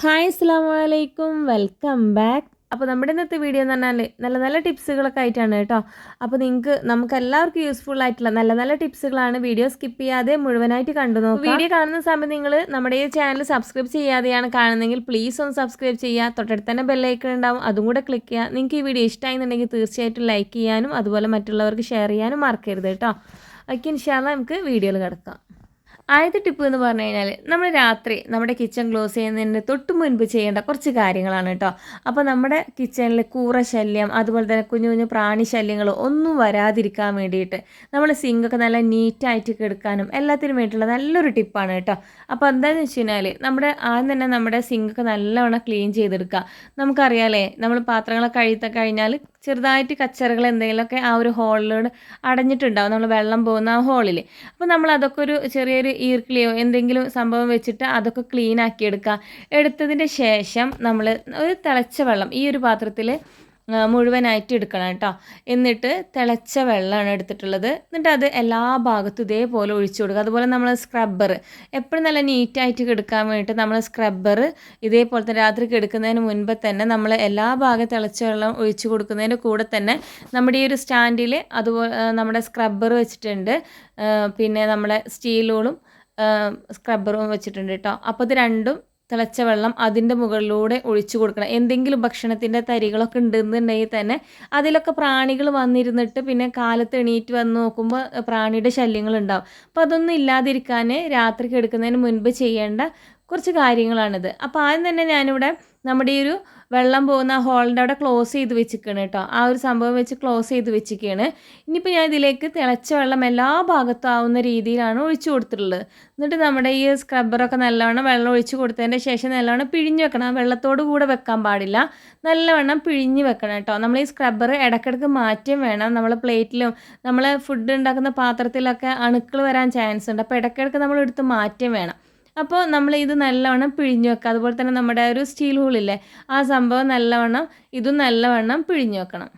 Hi അസ്സാം വലൈക്കും welcome back. അപ്പോൾ നമ്മുടെ ഇന്നത്തെ വീഡിയോ എന്ന് പറഞ്ഞാൽ നല്ല നല്ല ടിപ്സുകളൊക്കെ ആയിട്ടാണ് കേട്ടോ. അപ്പോൾ നിങ്ങൾക്ക് നമുക്ക് എല്ലാവർക്കും യൂസ്ഫുൾ ആയിട്ടുള്ള നല്ല നല്ല ടിപ്സുകളാണ് വീഡിയോ സ്കിപ്പ് ചെയ്യാതെ മുഴുവനായിട്ട് കണ്ടു നോക്കുക. വീഡിയോ കാണുന്ന സമയത്ത് നിങ്ങൾ നമ്മുടെ ഈ ചാനൽ സബ്സ്ക്രൈബ് ചെയ്യാതെയാണ് കാണുന്നതെങ്കിൽ പ്ലീസ് ഒന്ന് സബ്സ്ക്രൈബ് ചെയ്യുക. തൊട്ടടുത്ത് തന്നെ ബെല്ലൈക്കൺ ഉണ്ടാവും. അതും കൂടെ ക്ലിക്ക് ചെയ്യുക. നിങ്ങൾക്ക് ഈ വീഡിയോ ഇഷ്ടമായിരുന്നുണ്ടെങ്കിൽ തീർച്ചയായിട്ടും ലൈക്ക് ചെയ്യാനും അതുപോലെ മറ്റുള്ളവർക്ക് ഷെയർ ചെയ്യാനും മറക്കരുത് കേട്ടോ. ഓക്കെ ഇൻഷാല്ല നമുക്ക് വീഡിയോയിൽ കിടക്കാം. ആദ്യത്തെ ടിപ്പ് എന്ന് പറഞ്ഞു കഴിഞ്ഞാൽ നമ്മൾ രാത്രി നമ്മുടെ കിച്ചൺ ക്ലോസ് ചെയ്യുന്നതിന് തൊട്ട് മുൻപ് ചെയ്യേണ്ട കുറച്ച് കാര്യങ്ങളാണ് കേട്ടോ അപ്പോൾ നമ്മുടെ കിച്ചണിൽ കൂറ ശല്യം അതുപോലെ തന്നെ കുഞ്ഞു കുഞ്ഞു പ്രാണി ശല്യങ്ങൾ ഒന്നും വരാതിരിക്കാൻ വേണ്ടിയിട്ട് നമ്മൾ സിങ്കൊക്കെ നല്ല നീറ്റായിട്ട് കെടുക്കാനും എല്ലാത്തിനും വേണ്ടിയിട്ടുള്ള നല്ലൊരു ടിപ്പാണ് കേട്ടോ അപ്പോൾ എന്താണെന്ന് വെച്ച് കഴിഞ്ഞാൽ നമ്മുടെ ആദ്യം തന്നെ നമ്മുടെ സിങ്കൊക്കെ നല്ലവണ്ണം ക്ലീൻ ചെയ്തെടുക്കുക. നമുക്കറിയാലേ നമ്മൾ പാത്രങ്ങളൊക്കെ കഴിയത്തൊക്കെ കഴിഞ്ഞാൽ ചെറുതായിട്ട് കച്ചറകൾ എന്തെങ്കിലുമൊക്കെ ആ ഒരു ഹോളിലോട് അടഞ്ഞിട്ടുണ്ടാവും. നമ്മൾ വെള്ളം പോകുന്ന ആ ഹോളിൽ അപ്പോൾ നമ്മൾ അതൊക്കെ ഒരു ചെറിയൊരു ഈർക്കിളിയോ എന്തെങ്കിലും സംഭവം വെച്ചിട്ട് അതൊക്കെ ക്ലീൻ ആക്കി എടുക്കുക എടുത്തതിന്റെ ശേഷം നമ്മൾ ഒരു തിളച്ച വെള്ളം ഈ ഒരു പാത്രത്തിൽ മുഴുവനായിട്ട് എടുക്കണം കേട്ടോ. എന്നിട്ട് തിളച്ച വെള്ളമാണ് എടുത്തിട്ടുള്ളത്. എന്നിട്ട് അത് എല്ലാ ഭാഗത്തും ഇതേപോലെ ഒഴിച്ചു കൊടുക്കുക. അതുപോലെ നമ്മൾ സ്ക്രബ്ബർ എപ്പോഴും നല്ല നീറ്റായിട്ട് കിടക്കാൻ വേണ്ടിയിട്ട് നമ്മൾ സ്ക്രബ്ബർ ഇതേപോലെ തന്നെ രാത്രി കിടക്കുന്നതിന് മുൻപ് തന്നെ നമ്മൾ എല്ലാ ഭാഗം തിളച്ച വെള്ളം ഒഴിച്ചു കൊടുക്കുന്നതിന്റെ കൂടെ തന്നെ നമ്മുടെ ഈ ഒരു സ്റ്റാൻഡിൽ അതുപോലെ നമ്മുടെ സ്ക്രബ്ബർ വെച്ചിട്ടുണ്ട്. പിന്നെ നമ്മുടെ സ്റ്റീലുകളും സ്ക്രബ്ബറും വെച്ചിട്ടുണ്ട് കേട്ടോ. അപ്പോൾ ഇത് രണ്ടും തിളച്ച വെള്ളം അതിന്റെ മുകളിലൂടെ ഒഴിച്ചു കൊടുക്കണം. എന്തെങ്കിലും ഭക്ഷണത്തിന്റെ തരികളൊക്കെ ഉണ്ടെന്നുണ്ടെങ്കിൽ തന്നെ അതിലൊക്കെ പ്രാണികൾ വന്നിരുന്നിട്ട് പിന്നെ കാലത്ത് എണീറ്റ് വന്ന് നോക്കുമ്പോൾ പ്രാണിയുടെ ശല്യങ്ങൾ ഉണ്ടാവും. അപ്പോൾ അതൊന്നും ഇല്ലാതിരിക്കാൻ രാത്രി കിടക്കുന്നതിന് മുൻപ് ചെയ്യേണ്ട കുറച്ച് കാര്യങ്ങളാണിത്. അപ്പോൾ ആദ്യം തന്നെ ഞാനിവിടെ നമ്മുടെ ഈ ഒരു വെള്ളം പോകുന്ന ഹോളിന്റെ അവിടെ ക്ലോസ് ചെയ്ത് വെച്ചിരിക്കണം കേട്ടോ. ആ ഒരു സംഭവം വെച്ച് ക്ലോസ് ചെയ്ത് വെച്ചിരിക്കുകയാണ് ഇനിയിപ്പോൾ ഞാൻ ഇതിലേക്ക് തിളച്ച വെള്ളം എല്ലാ ഭാഗത്തും ആവുന്ന രീതിയിലാണ് ഒഴിച്ചു കൊടുത്തിട്ടുള്ളത്. എന്നിട്ട് നമ്മുടെ ഈ സ്ക്രബ്ബറൊക്കെ നല്ലവണ്ണം വെള്ളം ഒഴിച്ച് കൊടുത്തതിന്റെ ശേഷം നല്ലവണ്ണം പിഴിഞ്ഞ് വെക്കണം. വെള്ളത്തോട് കൂടെ വെക്കാൻ പാടില്ല. നല്ലവണ്ണം പിഴിഞ്ഞ് വെക്കണം കേട്ടോ. നമ്മൾ ഈ സ്ക്രബ്ബർ ഇടയ്ക്കിടയ്ക്ക് മാറ്റം വേണം. നമ്മൾ പ്ലേറ്റിലും നമ്മൾ ഫുഡ് ഉണ്ടാക്കുന്ന പാത്രത്തിലൊക്കെ അണുക്കൾ വരാൻ ചാൻസ് ഉണ്ട്. അപ്പോൾ ഇടയ്ക്കിടയ്ക്ക് നമ്മൾ എടുത്ത് മാറ്റം വേണം. അപ്പോൾ നമ്മൾ ഇത് നല്ലവണ്ണം പിഴിഞ്ഞു വെക്കുക അതുപോലെ തന്നെ നമ്മുടെ ഒരു സ്റ്റീൽ ഹോളില്ലേ ആ സംഭവം നല്ലവണ്ണം ഇതും നല്ലവണ്ണം പിഴിഞ്ഞു വെക്കണം.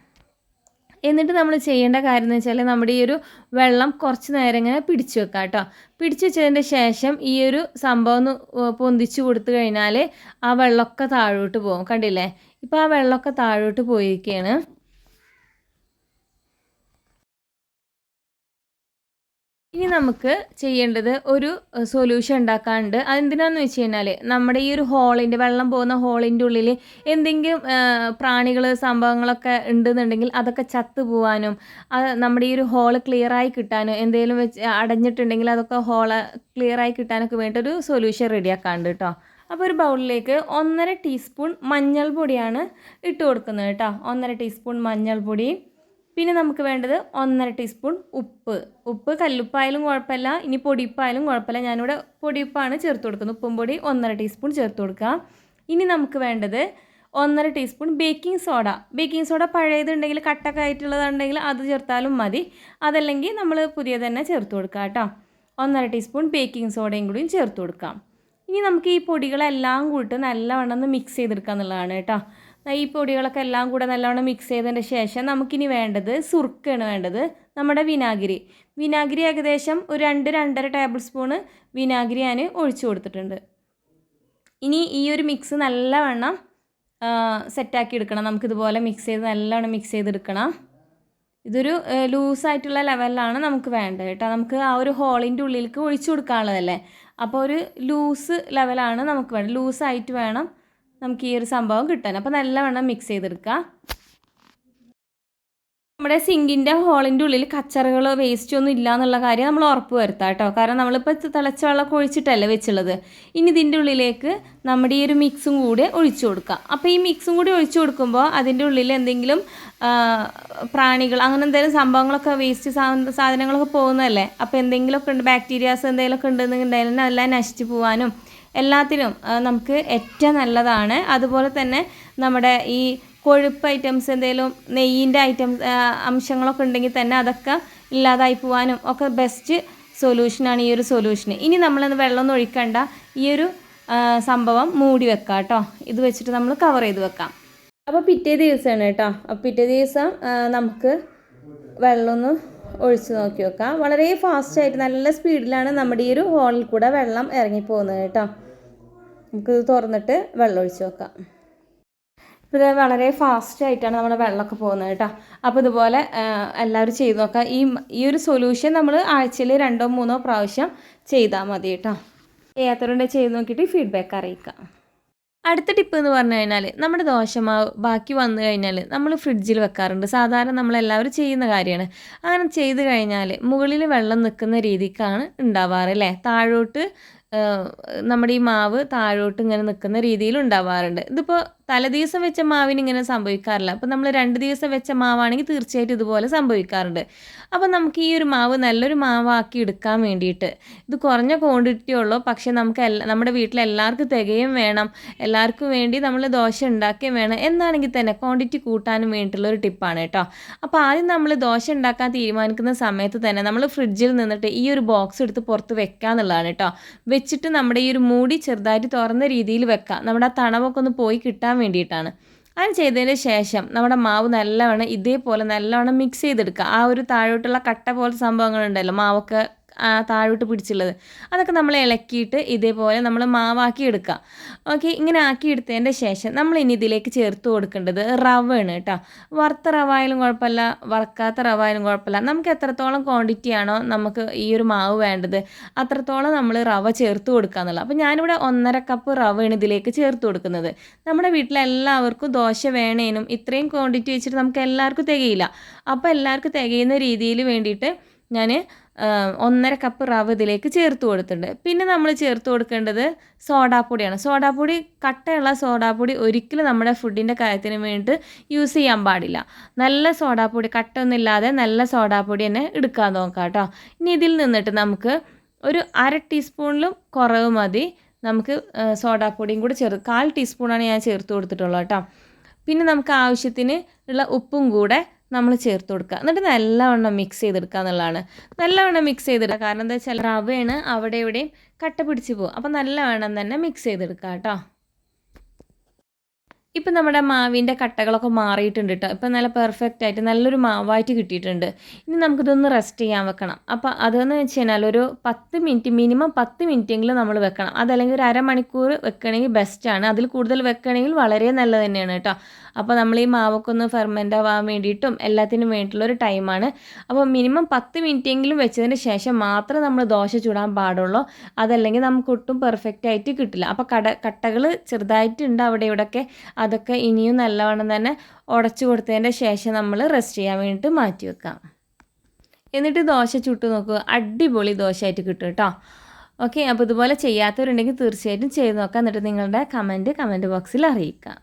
എന്നിട്ട് നമ്മൾ ചെയ്യേണ്ട കാര്യം എന്ന് വെച്ചാൽ നമ്മുടെ ഈ ഒരു വെള്ളം കുറച്ച് നേരം ഇങ്ങനെ പിടിച്ചു വെക്കുക കേട്ടോ പിടിച്ചു വെച്ചതിന്റെ ശേഷം ഈ ഒരു സംഭവം ഒന്ന് പൊന്തിച്ചു കൊടുത്തു കഴിഞ്ഞാൽ ആ വെള്ളമൊക്കെ താഴോട്ട് പോകും. കണ്ടില്ലേ? ഇപ്പോൾ ആ വെള്ളമൊക്കെ താഴോട്ട് പോയിരിക്കുകയാണ് ഇനി നമുക്ക് ചെയ്യേണ്ടത് ഒരു സൊല്യൂഷൻ ഉണ്ടാക്കാനുണ്ട് അതെന്തിനാന്ന് വെച്ച് കഴിഞ്ഞാൽ നമ്മുടെ ഈ ഒരു ഹോളിന്റെ വെള്ളം പോകുന്ന ഹോളിന്റെ ഉള്ളിൽ എന്തെങ്കിലും പ്രാണികൾ സംഭവങ്ങളൊക്കെ ഉണ്ടെന്നുണ്ടെങ്കിൽ അതൊക്കെ ചത്തു പോകാനും നമ്മുടെ ഈ ഒരു ഹോൾ ക്ലിയറായി കിട്ടാനും എന്തെങ്കിലും വെച്ച് അടഞ്ഞിട്ടുണ്ടെങ്കിൽ അതൊക്കെ ഹോൾ ക്ലിയറായി കിട്ടാനൊക്കെ വേണ്ടി ഒരു സൊല്യൂഷൻ ആക്കാണ്ട് കേട്ടോ അപ്പോൾ ഒരു ബൗളിലേക്ക് ഒന്നര ടീസ്പൂൺ മഞ്ഞൾപ്പൊടിയാണ് ഇട്ട് കൊടുക്കുന്നത് കേട്ടോ ഒന്നര ടീസ്പൂൺ മഞ്ഞൾപ്പൊടി പിന്നെ നമുക്ക് വേണ്ടത് ഒന്നര ടീസ്പൂൺ ഉപ്പ്. ഉപ്പ് കല്ലുപ്പായാലും കുഴപ്പമില്ല ഇനി പൊടിയുപ്പായാലും കുഴപ്പമില്ല. ഞാനിവിടെ പൊടിയുപ്പാണ് ചേർത്ത് കൊടുക്കുന്നത്. ഉപ്പും പൊടി ഒന്നര ടീസ്പൂൺ ചേർത്ത് കൊടുക്കുക. ഇനി നമുക്ക് വേണ്ടത് ഒന്നര teaspoon baking soda. Baking soda പഴയതുണ്ടെങ്കിൽ കട്ടൊക്കെ ആയിട്ടുള്ളതുണ്ടെങ്കിൽ അത് ചേർത്താലും മതി. അതല്ലെങ്കിൽ നമ്മൾ പുതിയ തന്നെ ചേർത്ത് കൊടുക്കുക കേട്ടോ. ഒന്നര ടീസ്പൂൺ ബേക്കിംഗ് സോഡയും കൂടിയും ചേർത്ത് കൊടുക്കാം. ഇനി നമുക്ക് ഈ പൊടികളെല്ലാം കൂട്ട് നല്ലവണ്ണം ഒന്ന് മിക്സ് ചെയ്തെടുക്കുക എന്നുള്ളതാണ് കേട്ടോ. ഈ പൊടികളൊക്കെ എല്ലാം കൂടെ നല്ലവണ്ണം മിക്സ് ചെയ്തതിന്റെ ശേഷം നമുക്കിനി വേണ്ടത് സുർക്കാണ് വേണ്ടത് നമ്മുടെ വിനാഗിരി. വിനാഗിരി ഏകദേശം ഒരു രണ്ട് രണ്ടര ടേബിൾ സ്പൂണ് വിനാഗിരി ഞാൻ ഒഴിച്ചു കൊടുത്തിട്ടുണ്ട്. ഇനി ഈ ഒരു മിക്സ് നല്ലവണ്ണം സെറ്റാക്കി എടുക്കണം. നമുക്കിതുപോലെ മിക്സ് ചെയ്ത് നല്ലവണ്ണം മിക്സ് ചെയ്തെടുക്കണം. ഇതൊരു ലൂസായിട്ടുള്ള ലെവലിലാണ് നമുക്ക് വേണ്ടത് കേട്ടോ. നമുക്ക് ആ ഒരു ഹോളിന്റെ ഉള്ളിലേക്ക് ഒഴിച്ചു കൊടുക്കാനുള്ളതല്ലേ? അപ്പോൾ ഒരു ലൂസ് ലെവലാണ് നമുക്ക് വേണ്ടത്. ലൂസായിട്ട് വേണം നമുക്ക് ഈ ഒരു സംഭവം കിട്ടാൻ. അപ്പോൾ നല്ലവണ്ണം മിക്സ് ചെയ്തെടുക്കുക നമ്മുടെ സിങ്കിന്റെ ഹോളിന്റെ ഉള്ളിൽ കച്ചറകൾ വേസ്റ്റ് ഒന്നും ഇല്ല എന്നുള്ള കാര്യം നമ്മൾ ഉറപ്പ് വരുത്താം കേട്ടോ. കാരണം നമ്മളിപ്പോൾ തിളച്ച വെള്ളം ഒഴിച്ചിട്ടല്ലേ വെച്ചുള്ളത്. ഇനി ഇതിന്റെ ഉള്ളിലേക്ക് നമ്മുടെ ഈ ഒരു മിക്സും കൂടി ഒഴിച്ചു കൊടുക്കുക അപ്പോൾ ഈ മിക്സും കൂടി ഒഴിച്ചു കൊടുക്കുമ്പോൾ അതിന്റെ ഉള്ളിൽ എന്തെങ്കിലും പ്രാണികൾ അങ്ങനെ എന്തെങ്കിലും സംഭവങ്ങളൊക്കെ വേസ്റ്റ് സാധനങ്ങളൊക്കെ പോകുന്നതല്ലേ? അപ്പോൾ എന്തെങ്കിലുമൊക്കെ ഉണ്ട് ബാക്ടീരിയാസ് എന്തെങ്കിലുമൊക്കെ ഉണ്ടെന്നുണ്ടെങ്കിൽ എല്ലാം നശിച്ചു പോകാനും എല്ലാത്തിനും നമുക്ക് ഏറ്റവും നല്ലതാണ്. അതുപോലെ തന്നെ നമ്മുടെ ഈ കൊഴുപ്പ് ഐറ്റംസ് എന്തെങ്കിലും നെയ്യിന്റെ ഐറ്റംസ് അംശങ്ങളൊക്കെ ഉണ്ടെങ്കിൽ തന്നെ അതൊക്കെ ഇല്ലാതായി പോവാനും ഒക്കെ ബെസ്റ്റ് സൊല്യൂഷനാണ് ഈ ഒരു സൊല്യൂഷൻ ഇനി നമ്മളത് വെള്ളമൊന്നും ഒഴിക്കണ്ട. ഈ ഒരു സംഭവം മൂടി വെക്കാം കേട്ടോ ഇത് വെച്ചിട്ട് നമ്മൾ കവർ ചെയ്ത് വെക്കാം. അപ്പോൾ പിറ്റേ ദിവസമാണ് കേട്ടോ. അപ്പോൾ പിറ്റേ ദിവസം നമുക്ക് വെള്ളമൊന്ന് ഒഴിച്ച് നോക്കി വെക്കാം. വളരെ ഫാസ്റ്റായിട്ട് നല്ല സ്പീഡിലാണ് നമ്മുടെ ഈ ഒരു ഹോളിൽ കൂടെ വെള്ളം ഇറങ്ങിപ്പോകുന്നത് കേട്ടോ. നമുക്കിത് തുറന്നിട്ട് വെള്ളം ഒഴിച്ച് നോക്കാം ഇത് വളരെ ഫാസ്റ്റ് ആയിട്ടാണ് നമ്മുടെ വെള്ളമൊക്കെ പോകുന്നത് കേട്ടോ. അപ്പോൾ ഇതുപോലെ എല്ലാവരും ചെയ്ത് നോക്കാം. ഈ ഈ ഒരു സൊല്യൂഷൻ നമ്മൾ ആഴ്ചയിൽ രണ്ടോ മൂന്നോ പ്രാവശ്യം ചെയ്താൽ മതി കേട്ടോ. ഏത്തരം ചെയ്ത് നോക്കിയിട്ട് ഫീഡ്ബാക്ക് അറിയിക്കാം. അടുത്ത ടിപ്പ് എന്ന് പറഞ്ഞു കഴിഞ്ഞാൽ നമ്മുടെ ദോശമാവ് ബാക്കി വന്നു കഴിഞ്ഞാൽ നമ്മൾ ഫ്രിഡ്ജിൽ വെക്കാറുണ്ട്. സാധാരണ നമ്മളെല്ലാവരും ചെയ്യുന്ന കാര്യമാണ്. അങ്ങനെ ചെയ്ത് കഴിഞ്ഞാൽ മുകളിൽ വെള്ളം നിൽക്കുന്ന രീതിക്കാണ് ഉണ്ടാവാറ് അല്ലേ? താഴോട്ട് നമ്മുടെ ഈ മാവ് താഴോട്ട് ഇങ്ങനെ നിൽക്കുന്ന രീതിയിൽ ഉണ്ടാവാറുണ്ട്. ഇതിപ്പോൾ തലേദിവസം വെച്ച മാവിന് ഇങ്ങനെ സംഭവിക്കാറില്ല. അപ്പോൾ നമ്മൾ രണ്ട് ദിവസം വെച്ച മാവാണെങ്കിൽ തീർച്ചയായിട്ടും ഇതുപോലെ സംഭവിക്കാറുണ്ട്. അപ്പോൾ നമുക്ക് ഈ ഒരു മാവ് നല്ലൊരു മാവാക്കി എടുക്കാൻ വേണ്ടിയിട്ട് ഇത് കുറഞ്ഞ ക്വാണ്ടിറ്റി ഉള്ളൂ. പക്ഷേ നമുക്ക് എല്ലാ നമ്മുടെ വീട്ടിൽ എല്ലാവർക്കും തികയും വേണം. എല്ലാവർക്കും വേണ്ടി നമ്മൾ ദോശ ഉണ്ടാക്കുകയും വേണം. എന്നാണെങ്കിൽ തന്നെ ക്വാണ്ടിറ്റി കൂട്ടാനും വേണ്ടിയിട്ടുള്ള ഒരു ടിപ്പാണ് കേട്ടോ. അപ്പോൾ ആദ്യം നമ്മൾ ദോശ ഉണ്ടാക്കാൻ തീരുമാനിക്കുന്ന സമയത്ത് തന്നെ നമ്മൾ ഫ്രിഡ്ജിൽ നിന്നിട്ട് ഈ ഒരു ബോക്സ് എടുത്ത് പുറത്ത് വെക്കുക എന്നുള്ളതാണ് കേട്ടോ. വെച്ചിട്ട് നമ്മുടെ ഈ ഒരു മൂടി ചെറുതായിട്ട് തുറന്ന രീതിയിൽ വെക്കാം. നമ്മുടെ ആ തണവൊക്കെ ഒന്ന് പോയി കിട്ടാൻ വേണ്ടിയിട്ടാണ്. അത് ചെയ്തതിന് ശേഷം നമ്മുടെ മാവ് നല്ലവണ്ണം ഇതേപോലെ നല്ലവണ്ണം മിക്സ് ചെയ്തെടുക്കുക. ആ ഒരു താഴോട്ടുള്ള കട്ട പോലത്തെ സംഭവങ്ങളുണ്ടല്ലോ മാവൊക്കെ താഴോട്ട് പിടിച്ചുള്ളത്. അതൊക്കെ നമ്മൾ ഇളക്കിയിട്ട് ഇതേപോലെ നമ്മൾ മാവാക്കി എടുക്കുക. ഓക്കെ ഇങ്ങനെ ആക്കി എടുത്തതിന്റെ ശേഷം നമ്മൾ ഇനി ഇതിലേക്ക് ചേർത്ത് കൊടുക്കേണ്ടത് ആണ് കേട്ടോ. വറുത്ത റവ ആയാലും കുഴപ്പമില്ല വറക്കാത്ത റവ ആയാലും കുഴപ്പമില്ല. നമുക്ക് എത്രത്തോളം ക്വാണ്ടിറ്റി ആണോ നമുക്ക് ഈ ഒരു മാവ് വേണ്ടത് അത്രത്തോളം നമ്മൾ റവ ചേർത്ത് കൊടുക്കുക എന്നുള്ളത്. അപ്പോൾ ഞാനിവിടെ ഒന്നര കപ്പ് റവയാണ് ഇതിലേക്ക് ചേർത്ത് കൊടുക്കുന്നത്. നമ്മുടെ വീട്ടിലെല്ലാവർക്കും ദോശ വേണേനും ഇത്രയും ക്വാണ്ടിറ്റി വെച്ചിട്ട് നമുക്ക് എല്ലാവർക്കും തികയില്ല. അപ്പോൾ എല്ലാവർക്കും തികയുന്ന രീതിയിൽ വേണ്ടിയിട്ട് ഞാൻ ഒന്നര കപ്പ് റവ് ഇതിലേക്ക് ചേർത്ത് കൊടുത്തിട്ടുണ്ട്. പിന്നെ നമ്മൾ ചേർത്ത് കൊടുക്കേണ്ടത് സോഡാപ്പൊടിയാണ്. സോഡാപ്പൊടി കട്ടയുള്ള സോഡാപ്പൊടി ഒരിക്കലും നമ്മുടെ ഫുഡിന്റെ കാര്യത്തിന് വേണ്ടിയിട്ട് യൂസ് ചെയ്യാൻ പാടില്ല. നല്ല സോഡാപ്പൊടി കട്ടൊന്നുമില്ലാതെ നല്ല സോഡാപ്പൊടി തന്നെ എടുക്കാൻ നോക്കാം കേട്ടോ. ഇനി ഇതിൽ നിന്നിട്ട് നമുക്ക് ഒരു അര ടീസ്പൂണിലും കുറവ് മതി. നമുക്ക് സോഡാപ്പൊടിയും കൂടി ചേർത്ത് കാൽ ടീസ്പൂണാണ് ഞാൻ ചേർത്ത് കൊടുത്തിട്ടുള്ളത് കേട്ടോ. പിന്നെ നമുക്ക് ആവശ്യത്തിന് ഉള്ള ഉപ്പും കൂടെ നമ്മൾ ചേർത്ത് കൊടുക്കുക എന്നിട്ട് നല്ലവണ്ണം മിക്സ് ചെയ്തെടുക്കുക എന്നുള്ളതാണ്. നല്ലവണ്ണം മിക്സ് ചെയ്തെടുക്കുക കാരണം എന്താ വെച്ചാൽ റവയാണ് അവിടെ ഇവിടെയും കട്ട പിടിച്ച് പോകും അപ്പോൾ നല്ലവണ്ണം തന്നെ മിക്സ് ചെയ്തെടുക്കുക കേട്ടോ. ഇപ്പം നമ്മുടെ മാവിന്റെ കട്ടകളൊക്കെ മാറിയിട്ടുണ്ട് കേട്ടോ ഇപ്പം നല്ല പെർഫെക്റ്റ് ആയിട്ട് നല്ലൊരു മാവായിട്ട് കിട്ടിയിട്ടുണ്ട്. ഇനി നമുക്കിതൊന്ന് റെസ്റ്റ് ചെയ്യാൻ വെക്കണം. അപ്പോൾ അതെന്ന് വെച്ച് കഴിഞ്ഞാൽ ഒരു പത്ത് മിനിറ്റ് മിനിമം പത്ത് മിനിറ്റെങ്കിലും നമ്മൾ വെക്കണം. അതല്ലെങ്കിൽ ഒരു അരമണിക്കൂർ വെക്കണമെങ്കിൽ ബെസ്റ്റാണ് അതിൽ കൂടുതൽ വെക്കണമെങ്കിൽ വളരെ നല്ലത് തന്നെയാണ് കേട്ടോ അപ്പോൾ നമ്മൾ ഈ മാവൊക്കെ ഒന്ന് ഫെർമെന്റ് ആവാൻ വേണ്ടിയിട്ടും എല്ലാത്തിനും വേണ്ടിയിട്ടുള്ള ഒരു ടൈമാണ് അപ്പോൾ മിനിമം പത്ത് മിനിറ്റെങ്കിലും വെച്ചതിന് ശേഷം മാത്രമേ നമ്മൾ ദോശ ചൂടാൻ പാടുള്ളൂ. അതല്ലെങ്കിൽ നമുക്ക് ഒട്ടും പെർഫെക്റ്റ് ആയിട്ട് കിട്ടില്ല. അപ്പോൾ കട കട്ടകൾ ചെറുതായിട്ടുണ്ട് അവിടെ ഇവിടെയൊക്കെ. അതൊക്കെ ഇനിയും നല്ലവണ്ണം തന്നെ ഉടച്ചു കൊടുത്തതിന്റെ ശേഷം നമ്മൾ റെസ്റ്റ് ചെയ്യാൻ വേണ്ടിയിട്ട് മാറ്റി വെക്കാം. എന്നിട്ട് ദോശ ചുട്ട് നോക്കുക അടിപൊളി ദോശയായിട്ട് കിട്ടും കേട്ടോ. ഓക്കെ അപ്പോൾ ഇതുപോലെ ചെയ്യാത്തവരുണ്ടെങ്കിൽ തീർച്ചയായിട്ടും ചെയ്ത് നോക്കാം. എന്നിട്ട് നിങ്ങളുടെ കമന്റ് കമന്റ് ബോക്സിൽ അറിയിക്കാം.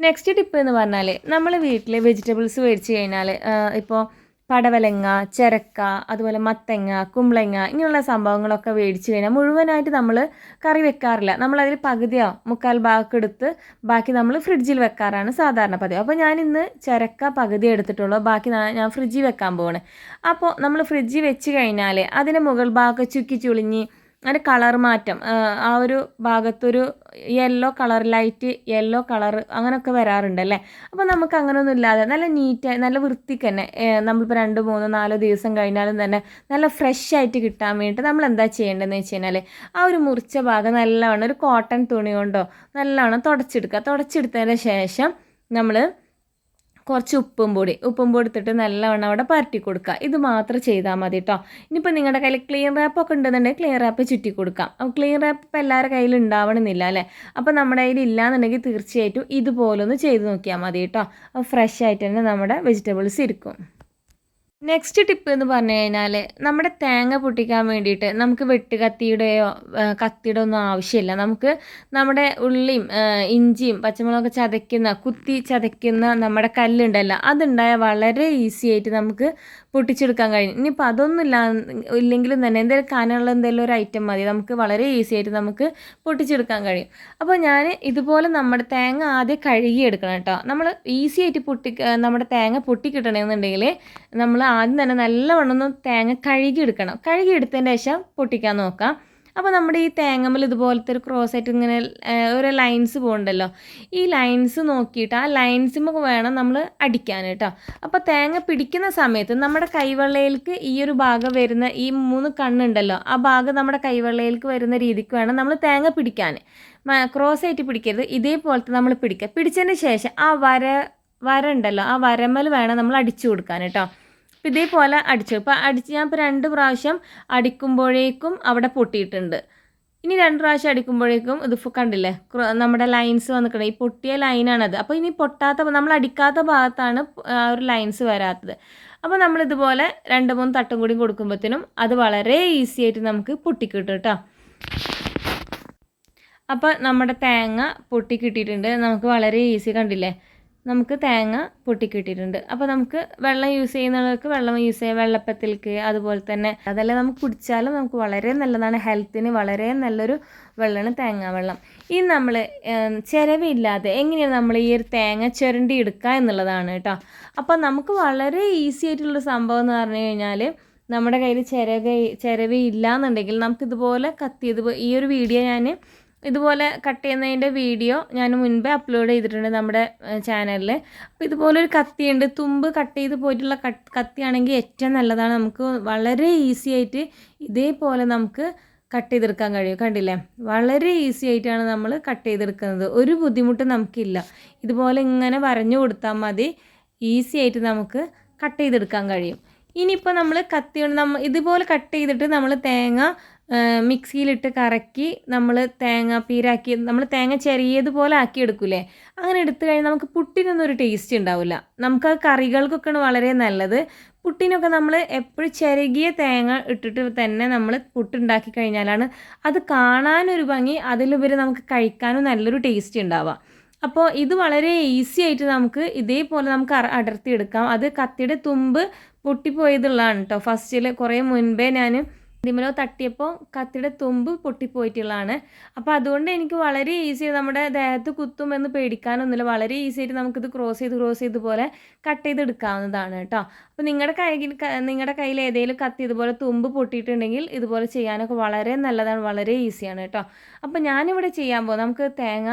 നെക്സ്റ്റ് ടിപ്പ് എന്ന് പറഞ്ഞാൽ നമ്മൾ വീട്ടിൽ വെജിറ്റബിൾസ് മേടിച്ച് കഴിഞ്ഞാൽ ഇപ്പോൾ പടവലങ്ങ ചിരക്ക അതുപോലെ മത്തങ്ങ കുമ്പളങ്ങ ഇങ്ങനെയുള്ള സംഭവങ്ങളൊക്കെ മേടിച്ച് കഴിഞ്ഞാൽ മുഴുവനായിട്ട് നമ്മൾ കറി വെക്കാറില്ല. നമ്മളതിൽ പകുതിയോ മുക്കാൽ ഭാഗമൊക്കെ എടുത്ത് ബാക്കി നമ്മൾ ഫ്രിഡ്ജിൽ വെക്കാറാണ് സാധാരണ പതിവ്. അപ്പോൾ ഞാൻ ഇന്ന് ചിരക്ക പകുതി എടുത്തിട്ടുള്ളൂ. ബാക്കി ഞാൻ ഫ്രിഡ്ജിൽ വെക്കാൻ പോവാണ്. അപ്പോൾ നമ്മൾ ഫ്രിഡ്ജിൽ വെച്ച് കഴിഞ്ഞാൽ അതിന്റെ മുകൾ ഭാഗമൊക്കെ ചുക്കി ചുളിഞ്ഞ് അതിന്റെ കളർ മാറ്റം. ആ, ഒരു ഭാഗത്തൊരു yellow colour light yellow colour അങ്ങനെയൊക്കെ വരാറുണ്ടല്ലേ അപ്പോൾ നമുക്ക് അങ്ങനെയൊന്നും ഇല്ലാതെ നല്ല നീറ്റായി നല്ല വൃത്തിക്ക് തന്നെ നമ്മളിപ്പോൾ രണ്ട് മൂന്നോ നാലോ ദിവസം കഴിഞ്ഞാലും തന്നെ നല്ല ഫ്രഷ് ആയിട്ട് കിട്ടാൻ വേണ്ടിയിട്ട് നമ്മൾ എന്താ ചെയ്യേണ്ടതെന്ന് വെച്ച് കഴിഞ്ഞാൽ ആ ഒരു മുറിച്ച ഭാഗം നല്ലവണ്ണം ഒരു കോട്ടൺ തുണി കൊണ്ടോ നല്ലവണ്ണം തുടച്ചെടുക്കുക. തുടച്ചെടുത്തതിന് ശേഷം നമ്മൾ കുറച്ച് ഉപ്പും പൊടി. ഉപ്പും പൊടി ഇട്ടിട്ട് നല്ലവണ്ണം അവിടെ പരട്ടി കൊടുക്കുക. ഇത് മാത്രം ചെയ്താൽ മതി കേട്ടോ ഇനിയിപ്പോൾ നിങ്ങളുടെ കയ്യിൽ ക്ലീൻ റാപ്പ് ഒക്കെ ഉണ്ടെന്നുണ്ടെങ്കിൽ ക്ലീൻ റാപ്പ് ചുറ്റി കൊടുക്കാം. അപ്പോൾ ക്ലീൻ റാപ്പ് ഇപ്പോൾ എല്ലാവരുടെ കയ്യിൽ ഉണ്ടാവണമെന്നില്ല അല്ലേ? അപ്പോൾ നമ്മുടെ കയ്യിൽ ഇല്ലാന്നുണ്ടെങ്കിൽ തീർച്ചയായിട്ടും ഇതുപോലൊന്ന് ചെയ്ത് നോക്കിയാൽ മതി കേട്ടോ അപ്പോൾ ഫ്രഷ് ആയിട്ട് തന്നെ നമ്മുടെ വെജിറ്റബിൾസ് ഇരിക്കും. നെക്സ്റ്റ് ടിപ്പ് എന്ന് പറഞ്ഞു കഴിഞ്ഞാൽ നമ്മുടെ തേങ്ങ പൊട്ടിക്കാൻ വേണ്ടിയിട്ട് നമുക്ക് വെട്ടുകത്തിയുടെയോ കത്തിയുടെ ഒന്നും ആവശ്യമില്ല. നമുക്ക് നമ്മുടെ ഉള്ളിയും ഇഞ്ചിയും പച്ചമുളകൊക്കെ ചതയ്ക്കുന്ന കുത്തി ചതയ്ക്കുന്ന നമ്മുടെ കല്ലുണ്ടല്ലോ അതുണ്ടായാൽ വളരെ ഈസി ആയിട്ട് നമുക്ക് പൊട്ടിച്ചെടുക്കാൻ കഴിയും. ഇനിയിപ്പോൾ അതൊന്നും ഇല്ല ഇല്ലെങ്കിലും തന്നെ എന്തെങ്കിലും കാനുള്ള എന്തെങ്കിലും ഒരു ഐറ്റം മതി. നമുക്ക് വളരെ ഈസി ആയിട്ട് നമുക്ക് പൊട്ടിച്ചെടുക്കാൻ കഴിയും. അപ്പോൾ ഞാൻ ഇതുപോലെ നമ്മുടെ തേങ്ങ ആദ്യം കഴുകിയെടുക്കണം കേട്ടോ. നമ്മൾ ഈസി ആയിട്ട് പൊട്ടി നമ്മുടെ തേങ്ങ പൊട്ടിക്കിട്ടണമെന്നുണ്ടെങ്കിൽ നമ്മൾ ആദ്യം തന്നെ നല്ലവണ്ണം ഒന്ന് തേങ്ങ കഴുകി എടുക്കണം കഴുകി എടുത്തതിന് ശേഷം പൊട്ടിക്കാൻ നോക്കാം. അപ്പോൾ നമ്മുടെ ഈ തേങ്ങമ്മൽ ഇതുപോലത്തെ ഒരു ക്രോസ് ആയിട്ട് ഇങ്ങനെ ഓരോ ലൈൻസ് പോകുന്നുണ്ടല്ലോ ഈ ലൈൻസ് നോക്കിയിട്ട് ആ ലൈൻസുമ്പോൾ വേണം നമ്മൾ അടിക്കാൻ കേട്ടോ അപ്പോൾ തേങ്ങ പിടിക്കുന്ന സമയത്ത് നമ്മുടെ കൈവെള്ളയിലേക്ക് ഈ ഒരു ഭാഗം വരുന്ന ഈ മൂന്ന് കണ്ണുണ്ടല്ലോ ആ ഭാഗം നമ്മുടെ കൈവെള്ളയിലേക്ക് വരുന്ന രീതിക്ക് വേണം നമ്മൾ തേങ്ങ പിടിക്കാൻ ക്രോസ് ആയിട്ട് പിടിക്കരുത്. ഇതേപോലത്തെ നമ്മൾ പിടിക്കുക പിടിച്ചതിന് ശേഷം ആ വര വര ഉണ്ടല്ലോ ആ വരമ്മൽ വേണം നമ്മൾ അടിച്ചു കൊടുക്കാൻ കേട്ടോ അപ്പോൾ ഇതേപോലെ അടിച്ചു. അപ്പോൾ അടിച്ച് ഞാൻ ഇപ്പോൾ രണ്ട് പ്രാവശ്യം അടിക്കുമ്പോഴേക്കും അവിടെ പൊട്ടിയിട്ടുണ്ട്. ഇനി രണ്ട് പ്രാവശ്യം അടിക്കുമ്പോഴേക്കും ഇത് കണ്ടില്ലേ? നമ്മുടെ ലൈൻസ് വന്നിട്ടുണ്ട്. ഈ പൊട്ടിയ ലൈനാണത് അപ്പോൾ ഇനി പൊട്ടാത്ത നമ്മൾ അടിക്കാത്ത ഭാഗത്താണ് ആ ഒരു ലൈൻസ് വരാത്തത്. അപ്പോൾ നമ്മൾ ഇതുപോലെ രണ്ട് മൂന്ന് തട്ടും കൂടി കൊടുക്കുമ്പോഴത്തേനും അത് വളരെ ഈസി ആയിട്ട് നമുക്ക് പൊട്ടിക്കിട്ടും കേട്ടോ. അപ്പോൾ നമ്മുടെ തേങ്ങ പൊട്ടി കിട്ടിയിട്ടുണ്ട് നമുക്ക് വളരെ ഈസി കണ്ടില്ലേ? നമുക്ക് തേങ്ങ പൊട്ടിക്കിട്ടിട്ടുണ്ട്. അപ്പോൾ നമുക്ക് വെള്ളം യൂസ് ചെയ്യുന്നവർക്ക് വെള്ളം യൂസ് ചെയ്യാം. വെള്ളപ്പത്തിൽക്ക് അതുപോലെ തന്നെ അതെല്ലാം നമുക്ക് കുടിച്ചാലും നമുക്ക് വളരെ നല്ലതാണ്. ഹെൽത്തിന് വളരെ നല്ലൊരു വെള്ളമാണ് തേങ്ങ വെള്ളം. ഈ നമ്മൾ ചിലവില്ലാതെ എങ്ങനെയാണ് നമ്മൾ ഈ ഒരു തേങ്ങ ചുരണ്ടി എടുക്കുക എന്നുള്ളതാണ് കേട്ടോ. അപ്പോൾ നമുക്ക് വളരെ ഈസി ആയിട്ടുള്ള സംഭവം എന്ന് പറഞ്ഞു കഴിഞ്ഞാൽ നമ്മുടെ കയ്യിൽ ചിരക ചിരവി ഇല്ല എന്നുണ്ടെങ്കിൽ നമുക്കിതുപോലെ കത്തി ഈ ഒരു വീഡിയോ ഞാൻ ഇതുപോലെ കട്ട് ചെയ്യുന്നതിന്റെ വീഡിയോ ഞാൻ മുൻപേ അപ്ലോഡ് ചെയ്തിട്ടുണ്ട് നമ്മുടെ ചാനലിൽ അപ്പോൾ ഇതുപോലെ ഒരു കത്തിയുണ്ട്. തുമ്പ് കട്ട് ചെയ്ത് പോയിട്ടുള്ള കത്തിയാണെങ്കിൽ ഏറ്റവും നല്ലതാണ്. നമുക്ക് വളരെ ഈസി ആയിട്ട് ഇതേപോലെ നമുക്ക് കട്ട് ചെയ്തെടുക്കാൻ കഴിയും. കണ്ടില്ലേ? വളരെ ഈസി ആയിട്ടാണ് നമ്മൾ കട്ട് ചെയ്തെടുക്കുന്നത്. ഒരു ബുദ്ധിമുട്ട് നമുക്കില്ല. ഇതുപോലെ ഇങ്ങനെ വരഞ്ഞു കൊടുത്താൽ മതി. ഈസി ആയിട്ട് നമുക്ക് കട്ട് ചെയ്തെടുക്കാൻ കഴിയും. ഇനിയിപ്പോൾ നമ്മൾ കത്തി നമ്മൾ ഇതുപോലെ കട്ട് ചെയ്തിട്ട് നമ്മൾ തേങ്ങ മിക്സിയിലിട്ട് കറക്കി നമ്മൾ തേങ്ങ പീരാക്കി നമ്മൾ തേങ്ങ ചെറിയതുപോലെ ആക്കി എടുക്കൂലേ അങ്ങനെ എടുത്തു കഴിഞ്ഞാൽ നമുക്ക് പുട്ടിനൊന്നും ഒരു ടേസ്റ്റ് ഉണ്ടാവില്ല നമുക്ക് ആ കറികൾക്കൊക്കെയാണ് വളരെ നല്ലത്. പുട്ടിനൊക്കെ നമ്മൾ എപ്പോഴും ചെറുകിയ തേങ്ങ ഇട്ടിട്ട് തന്നെ നമ്മൾ പുട്ടുണ്ടാക്കി കഴിഞ്ഞാലാണ് അത് കാണാനൊരു ഭംഗി അതിലുപരി നമുക്ക് കഴിക്കാനും നല്ലൊരു ടേസ്റ്റ് ഉണ്ടാവുക. അപ്പോൾ ഇത് വളരെ ഈസി ആയിട്ട് നമുക്ക് ഇതേപോലെ നമുക്ക് അടർത്തി അടർത്തിയെടുക്കാം. അത് കത്തിയുടെ തുമ്പ് പൊട്ടിപ്പോയതുള്ളതാണ് കേട്ടോ ഫസ്റ്റിൽ കുറേ മുൻപേ ഞാൻ ഇതിമലോ തട്ടിയപ്പോൾ കത്തിയുടെ തുമ്പ് പൊട്ടിപ്പോയിട്ടുള്ളതാണ്. അപ്പോൾ അതുകൊണ്ട് എനിക്ക് വളരെ ഈസി നമ്മുടെ ദേഹത്ത് കുത്തും എന്ന് പേടിക്കാനൊന്നുമില്ല വളരെ ഈസി ആയിട്ട് നമുക്കിത് ക്രോസ് ചെയ്ത് ക്രോസ് ചെയ്ത് പോലെ കട്ട് ചെയ്തെടുക്കാവുന്നതാണ് കേട്ടോ. അപ്പോൾ നിങ്ങളുടെ കയ്യിൽ നിങ്ങളുടെ കയ്യിൽ ഏതെങ്കിലും കത്തി ഇതുപോലെ തുമ്പ് പൊട്ടിയിട്ടുണ്ടെങ്കിൽ ഇതുപോലെ ചെയ്യാനൊക്കെ വളരെ നല്ലതാണ് വളരെ ഈസിയാണ് കേട്ടോ. അപ്പോൾ ഞാനിവിടെ ചെയ്യാൻ പോകും നമുക്ക് തേങ്ങ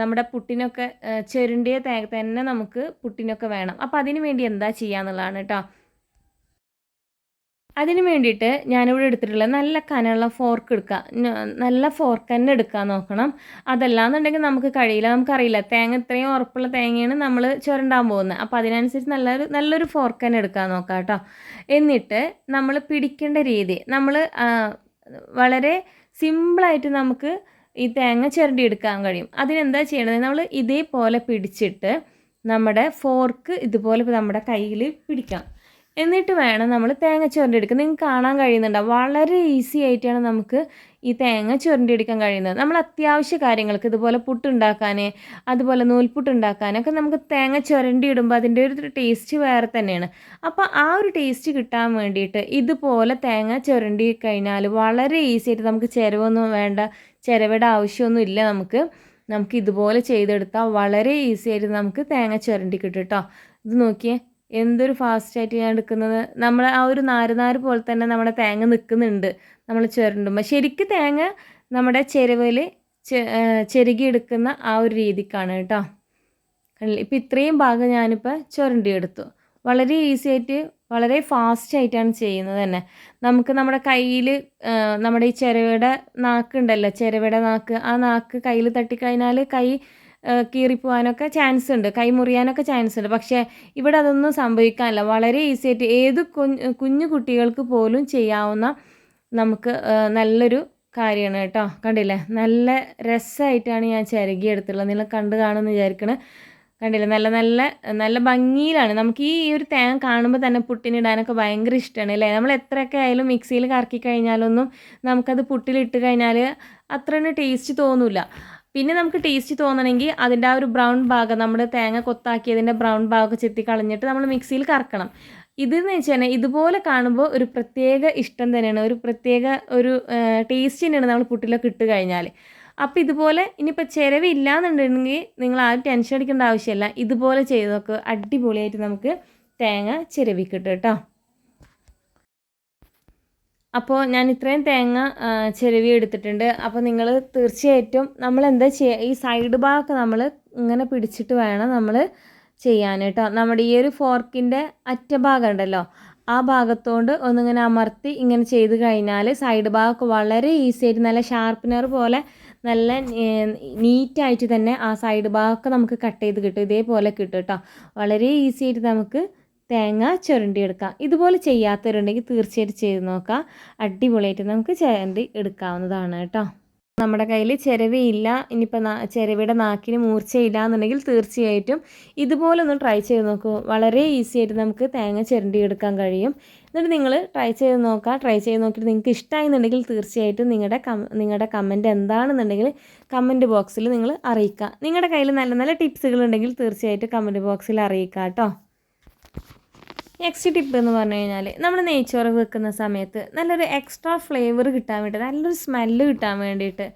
നമ്മുടെ പുട്ടിനൊക്കെ ചെരുണ്ടിയ തേങ്ങ തന്നെ നമുക്ക് പുട്ടിനൊക്കെ വേണം. അപ്പോൾ അതിന് വേണ്ടി എന്താ ചെയ്യാന്നുള്ളതാണ് കേട്ടോ. അതിന് വേണ്ടിയിട്ട് ഞാനിവിടെ എടുത്തിട്ടുള്ള നല്ല കനമുള്ള ഫോർക്ക് എടുക്കുക നല്ല ഫോർക്ക് തന്നെ എടുക്കാൻ നോക്കണം. അതല്ലാന്നുണ്ടെങ്കിൽ നമുക്ക് കഴിയില്ല. നമുക്കറിയില്ല. തേങ്ങ ഇത്രയും ഉറപ്പുള്ള തേങ്ങയാണ് നമ്മൾ ചുരണ്ടാൻ പോകുന്നത്. അപ്പോൾ അതിനനുസരിച്ച് നല്ലൊരു നല്ലൊരു ഫോർക്ക് തന്നെ എടുക്കാൻ നോക്കാം കേട്ടോ. എന്നിട്ട് നമ്മൾ പിടിക്കേണ്ട രീതി നമ്മൾ വളരെ സിമ്പിളായിട്ട് നമുക്ക് ഈ തേങ്ങ ചിരണ്ടി എടുക്കാൻ കഴിയും. അതിനെന്താ ചെയ്യേണ്ടത് നമ്മൾ ഇതേപോലെ പിടിച്ചിട്ട് നമ്മുടെ ഫോർക്ക് ഇതുപോലെ നമ്മുടെ കയ്യിൽ പിടിക്കാം. എന്നിട്ട് വേണം നമ്മൾ തേങ്ങ ചുരണ്ടി എടുക്കാൻ. നിങ്ങൾക്ക് കാണാൻ കഴിയുന്നുണ്ടാവും വളരെ ഈസി ആയിട്ടാണ് നമുക്ക് ഈ തേങ്ങ ചുരണ്ടി എടുക്കാൻ കഴിയുന്നത്. നമ്മൾ അത്യാവശ്യ കാര്യങ്ങൾക്ക് ഇതുപോലെ പുട്ടുണ്ടാക്കാൻ അതുപോലെ നൂൽപുട്ട് ഉണ്ടാക്കാനൊക്കെ നമുക്ക് തേങ്ങ ചുരണ്ടി ഇടുമ്പോൾ അതിന്റെ ഒരു ടേസ്റ്റ് വേറെ തന്നെയാണ്. അപ്പോൾ ആ ഒരു ടേസ്റ്റ് കിട്ടാൻ വേണ്ടിയിട്ട് ഇതുപോലെ തേങ്ങ ചുരണ്ടി കഴിഞ്ഞാൽ വളരെ ഈസി ആയിട്ട് നമുക്ക് ചിരവൊന്നും വേണ്ട ചിരവയുടെ ആവശ്യമൊന്നും ഇല്ല നമുക്ക്. നമുക്ക് ഇതുപോലെ ചെയ്തെടുത്താൽ വളരെ ഈസി ആയിട്ട് നമുക്ക് തേങ്ങ ചുരണ്ടി കിട്ടും കേട്ടോ ഇത് നോക്കിയേ. എന്തൊരു ഫാസ്റ്റായിട്ട് ഞാൻ എടുക്കുന്നത്? നമ്മൾ ആ ഒരു നാര് നാര് പോലെ തന്നെ നമ്മുടെ തേങ്ങ നിൽക്കുന്നുണ്ട് നമ്മൾ ചുരണ്ടുമ്പോൾ ശരിക്കും തേങ്ങ നമ്മുടെ ചെരുകി എടുക്കുന്ന ആ ഒരു രീതിക്കാണ് കേട്ടോ. ഇപ്പം ഇത്രയും ഭാഗം ഞാനിപ്പോൾ ചുരണ്ടിയെടുത്തു. വളരെ ഈസി ആയിട്ട് വളരെ ഫാസ്റ്റ് ആയിട്ടാണ് ചെയ്യുന്നത് തന്നെ. നമുക്ക് നമ്മുടെ കയ്യിൽ നമ്മുടെ ഈ ചിരവയുടെ നാക്ക് ഉണ്ടല്ലോ ചിരവയുടെ നാക്ക്. ആ നാക്ക് കയ്യിൽ തട്ടിക്കഴിഞ്ഞാൽ കൈ കീറിപ്പോവാനൊക്കെ ചാൻസ് ഉണ്ട് കൈമുറിയാനൊക്കെ ചാൻസ് ഉണ്ട് പക്ഷേ ഇവിടെ അതൊന്നും സംഭവിക്കാനില്ല. വളരെ ഈസി ആയിട്ട് ഏത് കുഞ്ഞു കുട്ടികൾക്ക് പോലും ചെയ്യാവുന്ന നമുക്ക് നല്ലൊരു കാര്യമാണ് കേട്ടോ. കണ്ടില്ലേ? നല്ല രസമായിട്ടാണ് ഞാൻ ചിരകി എടുത്തുള്ളത് നിങ്ങൾ കണ്ട് കാണുമെന്ന് വിചാരിക്കണേ. കണ്ടില്ലേ? നല്ല നല്ല നല്ല ഭംഗിയിലാണ്. നമുക്ക് ഈ ഒരു തേങ്ങ കാണുമ്പോൾ തന്നെ പുട്ടിനിടാനൊക്കെ ഭയങ്കര ഇഷ്ടമാണ് അല്ലേ? നമ്മൾ എത്രയൊക്കെ ആയാലും മിക്സിയിൽ കറക്കി കഴിഞ്ഞാലൊന്നും നമുക്കത് പുട്ടിലിട്ട് കഴിഞ്ഞാൽ അത്ര ടേസ്റ്റ് തോന്നില്ല പിന്നെ നമുക്ക് ടേസ്റ്റ് തോന്നണമെങ്കിൽ അതിന്റെ ആ ഒരു ബ്രൗൺ ഭാഗം നമ്മൾ തേങ്ങ കൊത്താക്കിയതിന്റെ ബ്രൗൺ ഭാഗമൊക്കെ ചെത്തി കളഞ്ഞിട്ട് നമ്മൾ മിക്സിയിൽ കറക്കണം. ഇതെന്ന് വെച്ചാൽ ഇതുപോലെ കാണുമ്പോൾ ഒരു പ്രത്യേക ഇഷ്ടം തന്നെയാണ്. ഒരു പ്രത്യേക ഒരു ടേസ്റ്റ് തന്നെയാണ് നമ്മൾ പുട്ടിലൊക്കെ ഇട്ട് കഴിഞ്ഞാൽ അപ്പോൾ ഇതുപോലെ ഇനിയിപ്പോൾ ചിലവില്ല എന്നുണ്ടെങ്കിൽ നിങ്ങൾ ആരും ടെൻഷൻ അടിക്കേണ്ട ആവശ്യമില്ല. ഇതുപോലെ ചെയ്ത് നോക്ക്. അടിപൊളിയായിട്ട് നമുക്ക് തേങ്ങ ചിരവിക്കിട്ടും കേട്ടോ. അപ്പോൾ ഞാൻ ഇത്രയും തേങ്ങ ചെരുവി എടുത്തിട്ടുണ്ട്. അപ്പോൾ നിങ്ങൾ തീർച്ചയായിട്ടും നമ്മൾ എന്താ ചെയ്യുക ഈ സൈഡ് ഭാഗമൊക്കെ നമ്മൾ ഇങ്ങനെ പിടിച്ചിട്ട് വേണം നമ്മൾ ചെയ്യാൻ കേട്ടോ. നമ്മുടെ ഈ ഒരു ഫോർക്കിന്റെ അറ്റഭാഗം ഉണ്ടല്ലോ ആ ഭാഗത്തോണ്ട് ഒന്നിങ്ങനെ അമർത്തി ഇങ്ങനെ ചെയ്ത് കഴിഞ്ഞാൽ സൈഡ് ഭാഗമൊക്കെ വളരെ ഈസി ആയിട്ട് നല്ല ഷാർപ്പനർ പോലെ നല്ല നീറ്റായിട്ട് തന്നെ ആ സൈഡ് ഭാഗമൊക്കെ നമുക്ക് കട്ട് ചെയ്ത് കിട്ടും. ഇതേപോലെ കിട്ടും കേട്ടോ. വളരെ ഈസി ആയിട്ട് നമുക്ക് തേങ്ങ ചുരണ്ടി എടുക്കാം. ഇതുപോലെ ചെയ്യാത്തവരുണ്ടെങ്കിൽ തീർച്ചയായിട്ടും ചെയ്ത് നോക്കാം. അടിപൊളിയായിട്ട് നമുക്ക് ചുരണ്ടി എടുക്കാവുന്നതാണ് കേട്ടോ. നമ്മുടെ കയ്യിൽ ചിരവയില്ല. ഇനിയിപ്പോൾ നാ ചിരവയുടെ നാക്കിന് മൂർച്ചയില്ല എന്നുണ്ടെങ്കിൽ തീർച്ചയായിട്ടും ഇതുപോലെ ഒന്ന് ട്രൈ ചെയ്ത് നോക്കൂ. വളരെ ഈസി ആയിട്ട് നമുക്ക് തേങ്ങ ചിരണ്ടി എടുക്കാൻ കഴിയും. എന്നിട്ട് നിങ്ങൾ ട്രൈ ചെയ്ത് നോക്കുക ട്രൈ ചെയ്ത് നോക്കിയിട്ട് നിങ്ങൾക്ക് ഇഷ്ടമായിരുന്നുണ്ടെങ്കിൽ തീർച്ചയായിട്ടും നിങ്ങളുടെ കം നിങ്ങളുടെ കമന്റ് എന്താണെന്നുണ്ടെങ്കിൽ കമന്റ് ബോക്സിൽ നിങ്ങൾ അറിയിക്കുക നിങ്ങളുടെ കയ്യിൽ നല്ല നല്ല ടിപ്സുകൾ ഉണ്ടെങ്കിൽ തീർച്ചയായിട്ടും കമന്റ് ബോക്സിൽ അറിയിക്കുക കേട്ടോ. നെക്സ്റ്റ് ടിപ്പ് എന്ന് പറഞ്ഞു കഴിഞ്ഞാൽ നമ്മൾ നെയ്ച്ചോറ് വെക്കുന്ന സമയത്ത് നല്ലൊരു എക്സ്ട്രാ ഫ്ലേവർ കിട്ടാൻ വേണ്ടി നല്ലൊരു സ്മെല്ല് കിട്ടാൻ വേണ്ടിയിട്ട്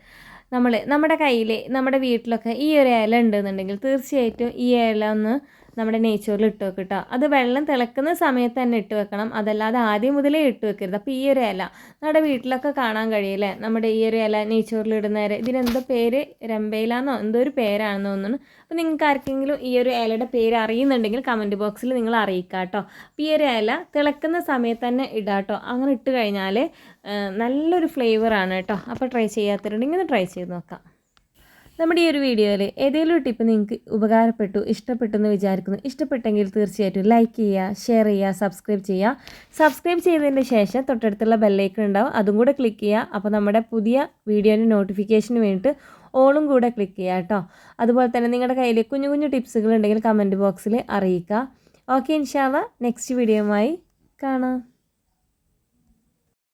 നമ്മൾ നമ്മുടെ കയ്യിൽ നമ്മുടെ വീട്ടിലൊക്കെ ഈ ഒരു ഇല ഉണ്ടെന്നുണ്ടെങ്കിൽ തീർച്ചയായിട്ടും ഈ ഇല ഒന്ന് നമ്മുടെ നേച്ചറിൽ ഇട്ട് വെക്കും കേട്ടോ അത് വെള്ളം തിളക്കുന്ന സമയത്ത് തന്നെ ഇട്ട് വെക്കണം. അതല്ലാതെ ആദ്യം മുതലേ ഇട്ട് വെക്കരുത്. അപ്പോൾ ഈ ഒരു ഇല നമ്മുടെ വീട്ടിലൊക്കെ കാണാൻ കഴിയില്ലേ? നമ്മുടെ ഈ ഒരു ഇല നെയ്ച്ചോറിൽ ഇടുന്ന ഇല ഇതിനെന്തോ പേര്? രമ്പയിലാന്നോ? എന്തോ ഒരു പേരാണെന്ന് തോന്നുന്നു. അപ്പോൾ നിങ്ങൾക്ക് ആർക്കെങ്കിലും ഈ ഒരു ഇലയുടെ പേര് അറിയുന്നുണ്ടെങ്കിൽ കമന്റ് ബോക്സിൽ നിങ്ങൾ അറിയിക്കുക കേട്ടോ അപ്പോൾ ഈ ഒരു ഇല തിളക്കുന്ന സമയത്ത് തന്നെ ഇടാട്ടോ അങ്ങനെ ഇട്ട് കഴിഞ്ഞാൽ നല്ലൊരു ഫ്ലേവറാണ് കേട്ടോ അപ്പോൾ ട്രൈ ചെയ്യാത്തവരുണ്ടെങ്കിൽ ഒന്ന് ട്രൈ ചെയ്ത് നോക്കാം. നമ്മുടെ ഈ ഒരു വീഡിയോയിൽ ഏതെങ്കിലും ഒരു ടിപ്പ് നിങ്ങൾക്ക് ഉപകാരപ്പെട്ടു ഇഷ്ടപ്പെട്ടു എന്ന് വിചാരിക്കുന്നു. ഇഷ്ടപ്പെട്ടെങ്കിൽ തീർച്ചയായിട്ടും ലൈക്ക് ചെയ്യുക ഷെയർ ചെയ്യുക സബ്സ്ക്രൈബ് ചെയ്യുക. സബ്സ്ക്രൈബ് ചെയ്തതിന് ശേഷം തൊട്ടടുത്തുള്ള ബെല്ലൈക്കൺ ഉണ്ടാവും. അതും കൂടെ ക്ലിക്ക് ചെയ്യുക. അപ്പോൾ നമ്മുടെ പുതിയ വീഡിയോന്റെ നോട്ടിഫിക്കേഷന് വേണ്ടിയിട്ട് ഓളും കൂടെ ക്ലിക്ക് ചെയ്യുക കേട്ടോ. അതുപോലെ തന്നെ നിങ്ങളുടെ കയ്യിൽ കുഞ്ഞു കുഞ്ഞു ടിപ്സുകൾ ഉണ്ടെങ്കിൽ കമന്റ് ബോക്സിൽ അറിയിക്കുക. ഓക്കെ ഇൻഷാല്ല നെക്സ്റ്റ് വീഡിയോയുമായി കാണാം.